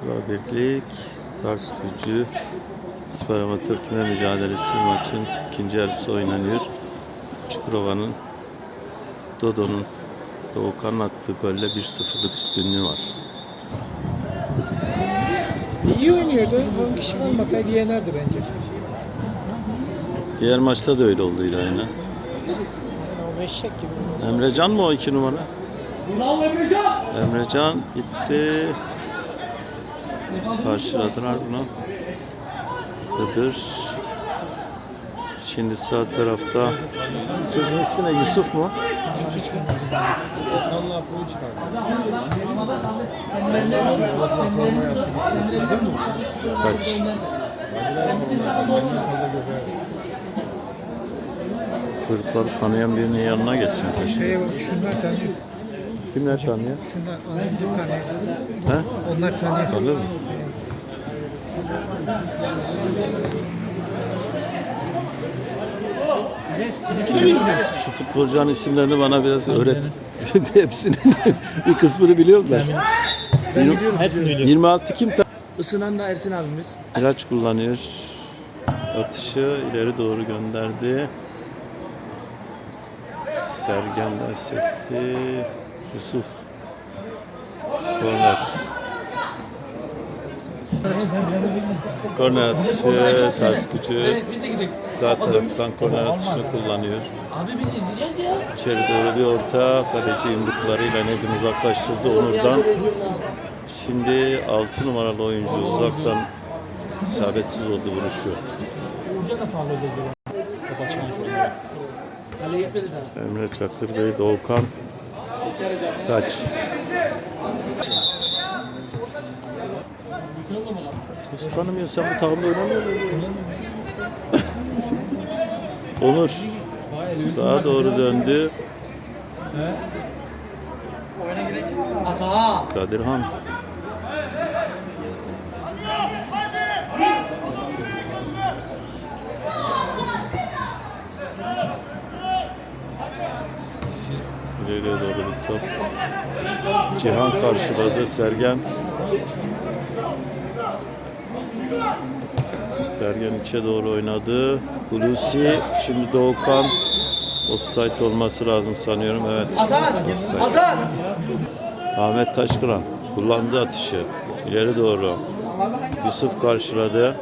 Çukurova Birlik, Tars Gücü, Süper Amatör Küme Mücadelesi maçın ikinci yarısı oynanıyor. Çukurova'nın Dodo'nun Doğukan'ın attığı golle 1-0'lık üstünlüğü var. İyi oynuyordu. 10 kişi kalmasaydı yenerdi bence. Diğer maçta da öyle olduydu aynı. Eşek gibi. Emrecan mı o iki numara? Emrecan gitti. Karşıladılar bunu. Hıdır. Şimdi sağ tarafta çocuğun ismi ne? Yusuf mu? Kaç? Çocukları tanıyan birinin yanına geçsin. Şey, şunlar tanıyor. Kimler tanıyor? Şunlar anamdır tanıyor. He? Onlar tanıyor. Tanıyor mu? Şu futbolcuların isimlerini bana biraz öğret. Hepsinin bir kısmını biliyorum ben. Biliyorum hepsini biliyorum. 26 kim? Isınan da Ersin abimiz. İlaç kullanıyor. Atışı ileri doğru gönderdi. Sergen de sekti. Yusuf. Korner. Korner atışı, ters gücü. biz de gidelim. Sağ taraftan korner atışını kullanıyor. Abi biz izleyeceğiz ya. İçeri doğru bir orta. Kaleci yumruklarıyla Nedim uzaklaştırdı Onur'dan. Şimdi 6 numaralı oyuncu uzaktan isabetsiz oldu vuruşu. Emre Çakır Bey, Doğukan, Taç. Hiç tanımıyorsan bu takımda oynamıyor mu? Onur. Sağa doğru döndü. Ata. Kadirhan. İleriye doğru bir top. Cihan karşıladı. Sergen. Sergen içe doğru oynadı. Hulusi. Şimdi Doğukan. Offside olması lazım sanıyorum. Evet. Offside. Ata. Ahmet Taşkıran kullandı atışı. İleri doğru. Yusuf karşıladı.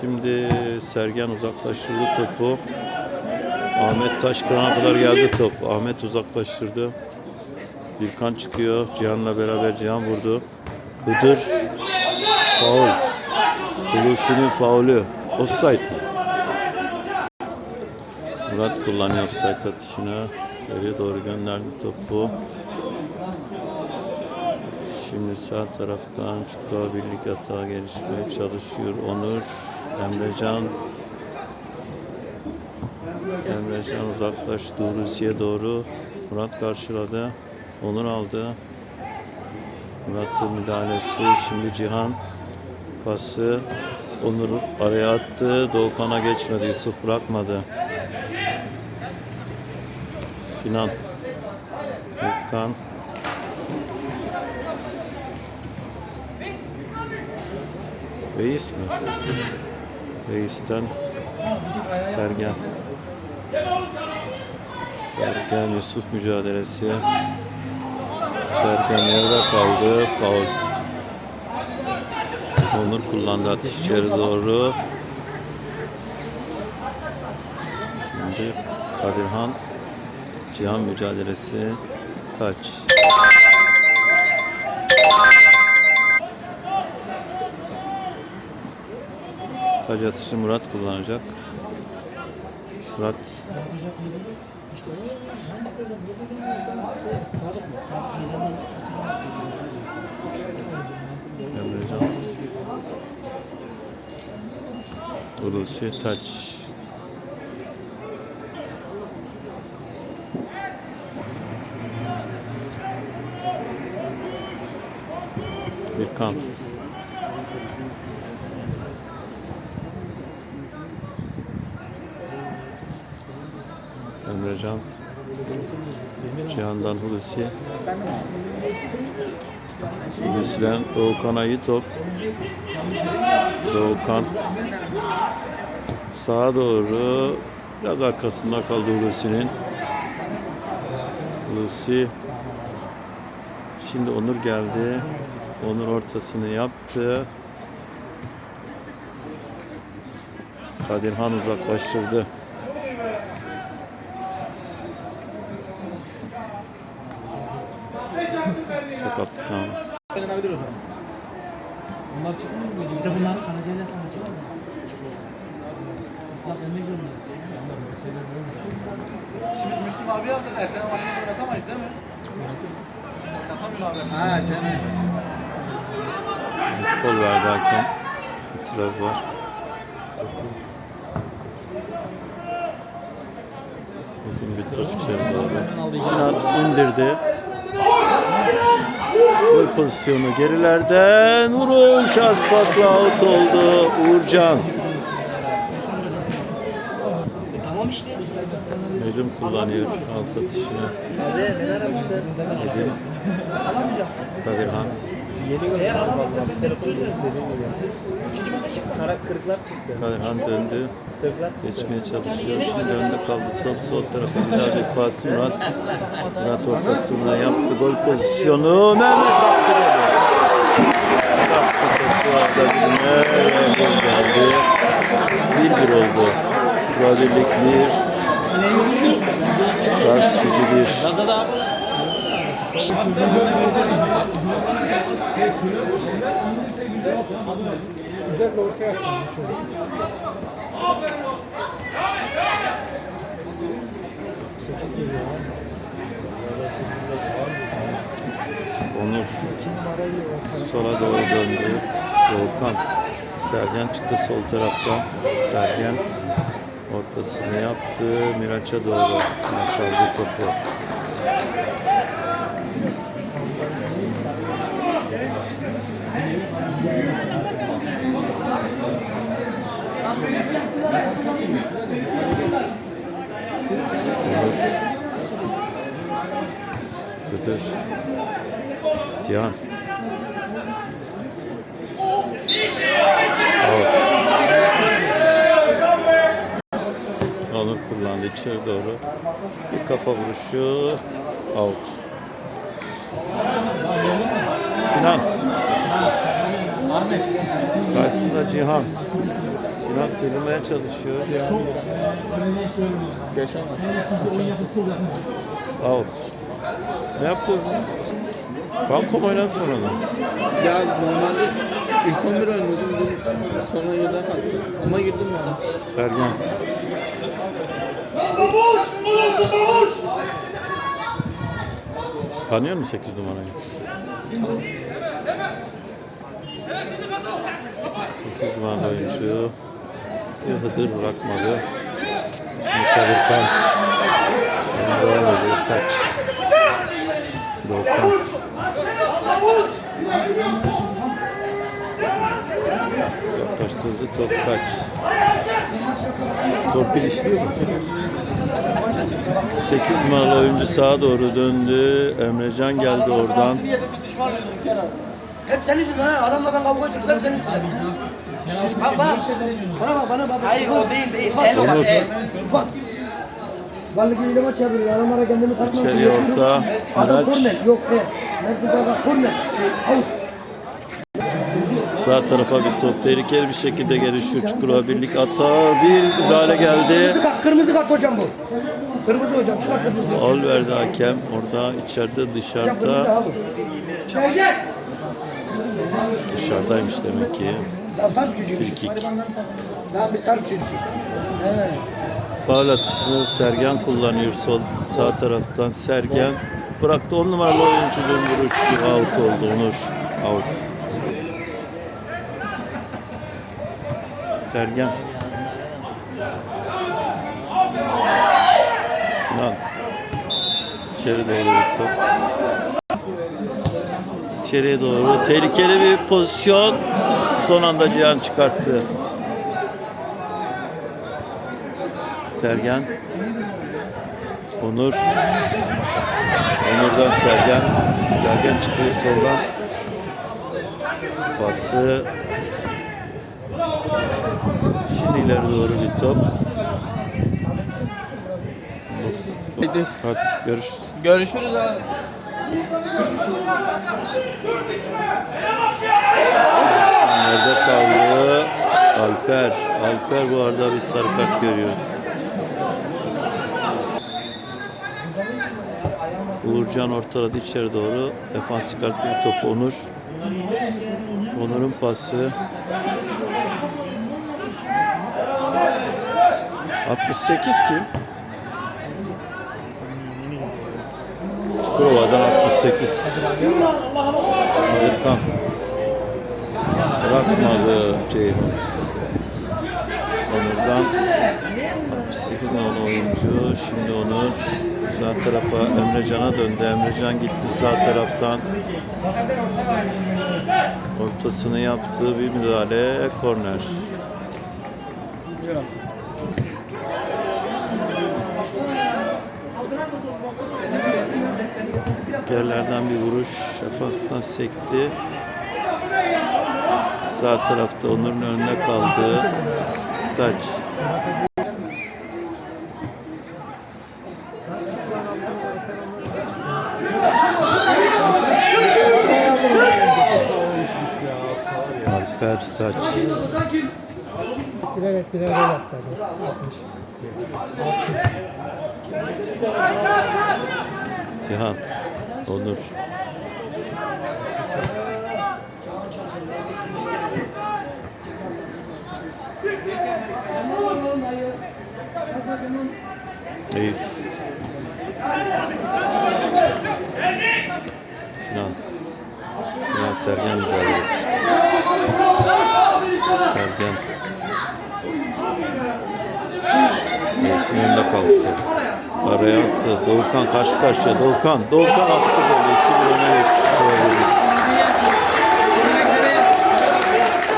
Şimdi Sergen uzaklaştırdı topu. Ahmet Taşkıran'a kadar geldi top. Ahmet uzaklaştırdı. Birkan çıkıyor. Cihan'la beraber Cihan vurdu. Hıdır. Faul. Hulusi'nin faulü. Offside mi? Murat kullanıyor offside atışını. Geriye doğru gönderdi topu. Şimdi sağ taraftan Çukurova Birlik atağa gelişmeye çalışıyor. Onur, Emrecan. Emrecan uzaklaştı Hulusi'ye doğru. Murat karşıladı. Onur aldı. Murat'ın müdahalesi. Şimdi Cihan pası. Onur araya attı. Doğukan'a geçmedi. Yusuf bırakmadı. Sinan. Gökhan. Reis mi? Reis'ten Sergen. Sergen Yusuf mücadelesi. Sergen yerde kaldı. Faul. Onur kullandı atış içeri doğru. Şimdi Kadirhan Cihan mücadelesi taç. Taç atışı Murat kullanacak. Murat Emrecan Hulusi taç. Birkan. Emrecan. Cihan'dan Hulusi. Hulusi'den Doğukan'a iyi top. Doğukan sağa doğru biraz arkasında kaldı Hulusi'nin. Hulusi Şimdi Onur geldi. Onur ortasını yaptı. Kadirhan uzaklaştırdı. Sakatlık ama. Denenebilir o zaman. Onlar çıkmıyor muydu? Bir de bunların Kanacayla var da. Çıkıyor. Emmek zorunda. Şimdi biz Müslüm abi aldık. Erken maçında oynatamayız değil mi? Oynatamıyor abi. Ha tamam. Kol verdi hakem. İtiraz var. Uzun bir top içeri doğru. Sinan indirdi. Gol pozisyonu gerilerden vuruş asfaltla out oldu Uğurcan. E, tamam işte. Necim kullanıyor alt atışını. Necim Alamayacaktı. Kadirhan. Eğer alamazsa ben derim söz verdim. İkinci maça çıkma. Kadirhan döndü. Geçmeye çalışıyor. Şimdi önde kaldı top sol tarafa bir daha bir pas Murat. Murat ortasına yaptı gol pozisyonu. Mehmet geldi. 1-1 oldu. Kurabirlik 1. Kars gücü 1. Gazada. Güzel ortaya attın. Çocuk. Onur sola doğru döndü. Volkan Sergen çıktı sol taraftan. Sergen ortasını yaptı. Miraç'a doğru. Miraç aldı topu. Onur. Kızır. Cihan. Onur kullandı içeri doğru. Bir kafa vuruşu. Out. Sinan. Ahmet. Karşısında Cihan. Sinan sevilmeye çalışıyor. Geçemez. Out. Ne yaptı orada? Banko mu oynadı sonra da? Ya normalde ilk 11 oynuyordum. Sonra yedek attım. Ama girdim yani. Sergen. Tanıyor musun 8 numarayı? 8 numaralı oyuncu. Bir Hıdır bırakmadı. Muttalırkan. Devam ediyor. Taç. Doğukan. Yaklaştırdı top kaç. Torpil işliyor mu? 8 numaralı oyuncu sağa doğru döndü. Emrecan geldi oradan. Hep senin yüzünden ha. Adamla ben kavga ediyordum. Hep senin yüzünden. Şşş, Bak bak. Bana bak bana bak. Hayır o değil değil. El o bak el. Ufak. Vallahi bir maç yapıyor. Adamlara kendimi katmak için İçeriye orta. Adam korner. Yok be. Mersin baba korner. Şey, out. Sağ tarafa bir top. Tehlikeli bir şekilde gelişiyor. Çukurova birlik hata. Bir müdahale geldi. Kırmızı kart, kırmızı kart hocam bu. Kırmızı hocam, şu kart kırmızı. Al verdi hakem. Orada içeride dışarıda. Dışarıdaymış demek ki. Tarz gücüymüşüz. Tamam biz tarz gücüyüz. Evet. Atışını Sergen kullanıyor sol sağ taraftan. Sergen bıraktı 10 numaralı oyuncunun vuruşu out oldu Onur. Out. Sergen. Sinan. İçeri doğru bir top. İçeriye doğru tehlikeli bir pozisyon. Son anda Cihan çıkarttı. Sergen. Onur. Onur'dan Sergen. Sergen çıkıyor soldan. pası. Şimdi ileri doğru bir top. Haydi. Hadi görüşürüz. Görüşürüz abi. Nerede kaldı? Alper. Alper bu arada bir sarı kart görüyor. Uğurcan ortaladı içeri doğru. Defans çıkarttı topu Onur. Onur'un pası. 68 kim? Çukurova'dan 68. Amerikan. Bırakmadı Ceyhun. Onur'dan 68 numaralı oyuncu. Şimdi Onur sağ tarafa Emrecan'a döndü. Emrecan gitti sağ taraftan. Ortasını yaptı. Bir müdahale. Korner. Yerlerden bir vuruş. Şefas'tan sekti. Sağ tarafta Onur'un önüne kaldı. Taç. Alper Taç. Bilerek birer gol attı. 60. Cihan. Onur. Reis. Sinan. Sinan Sergen mücadelesi. Sergen. Reis'in önünde kaldı. Araya attı. Doğukan karşı karşıya. Doğukan. Doğukan attı böyle. 2-1 öne geçti.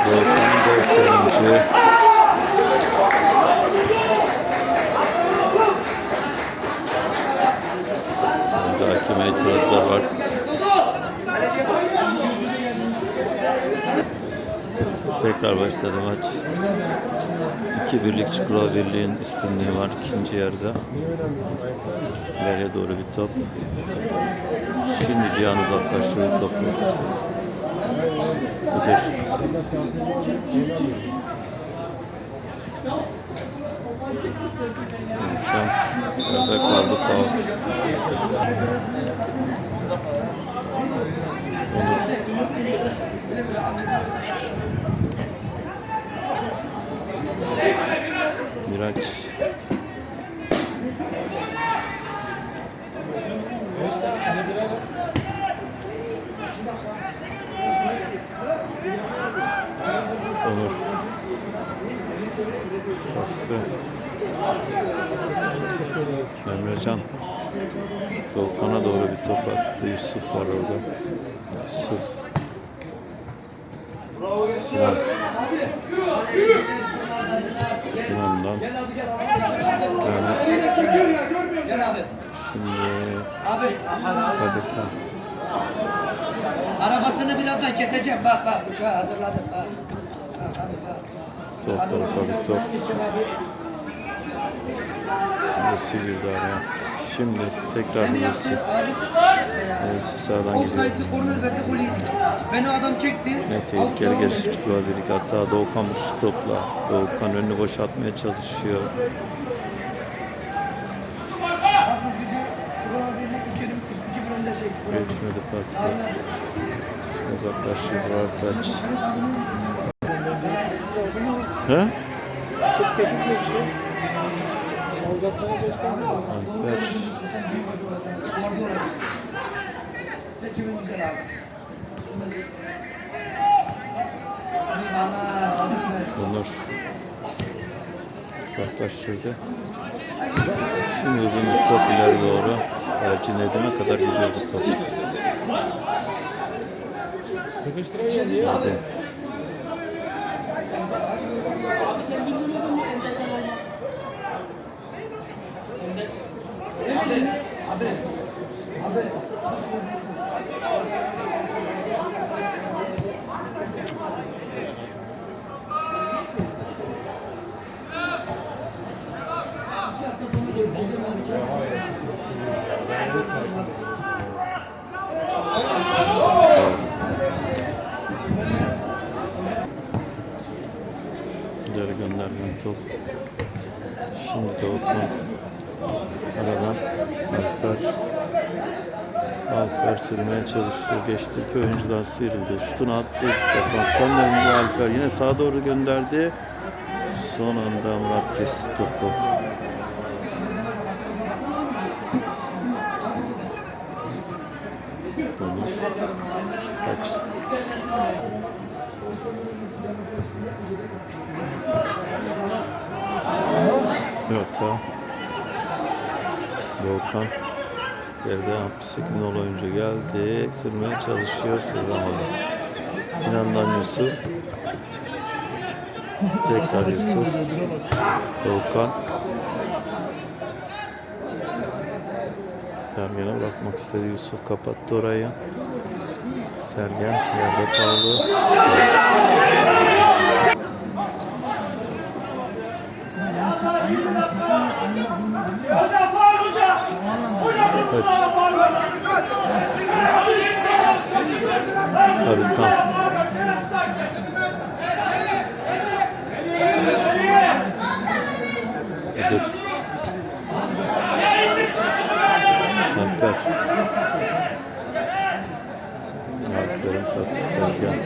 Doğukan'ın gol sevinci. Burada hakeme itirazlar var. Tekrar başladı maç. 2-1'lik Çukurova Birliği'nin üstünlüğü var ikinci yarıda. İleriye doğru bir top. Şimdi Cihan uzaklaştırıyor topu. Budur. Gülşen nerede kaldı faul. Onur. Miraç. Onur. Pası. Emrecan. Doğukan'a doğru bir top attı. Yusuf var orada. Yusuf. Sinan. Sinan'dan. Abi. Şimdi Abi Kadirkan. arabasını birazdan keseceğim. Bak bak bıçağı hazırladım. Bak. Bak abi bak. Sol tarafa bir top. Messi girdi araya. Şimdi tekrar abi? Messi sağdan gidiyor. korner verdi golü yedik. Beni adam çekti. Ne tehlikeli dedi. Çukurova Birlik. Hatta Doğukan vuruş topla. Doğukan önünü boşaltmaya çalışıyor. Geçmedi pası. Uzaklaşıyor Artaç. He? 48 geçiyor. Orada sana gösterdim. Alper. Sen büyük hoca olacaksın. Orada olacaksın. Seçimin güzel abi. Bir bana abi. Onur. Uzaklaştırdı. Şimdi uzun top ileri doğru. Belki Nedim'e kadar gidiyor bu top. Sıkıştırıyor diyor. Hadi. Abi. Abi. İleri gönderilen top. Şimdi de Okan. Aradan Alper. Alper sürmeye çalışıyor. Geçti iki oyuncudan sıyrıldı. Şutunu attı. Defanstan döndü Alper. Yine sağa doğru gönderdi. Son anda Murat kesti topu. Domuz. Kaç. Yoksa Volkan Geride 68 nol oyuncu geldi. Sürmeye çalışıyor sızamadı. Sinan'dan Yusuf. Tekrar Yusuf. Volkan. Sergen'e bakmak istedi. Yusuf kapattı orayı. Sergen yerde kaldı. Kaç. Hadi tamam. Dur. Alper. Alper'in pası Sergen.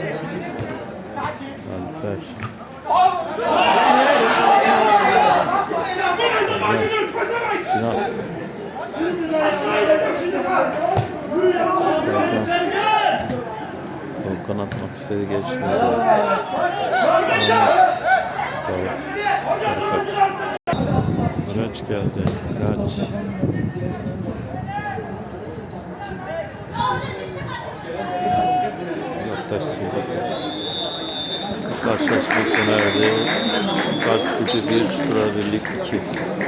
Alper. Sergen. Sinan. Sergen. Volkan atmak istedi geçmedi. Ahmet. Bravo. Sarı kart. Miraç geldi. Miraç. Yaklaş yedi. Karşılaşma sona erdi. Kars gücü 1, Çukura Birlik 2.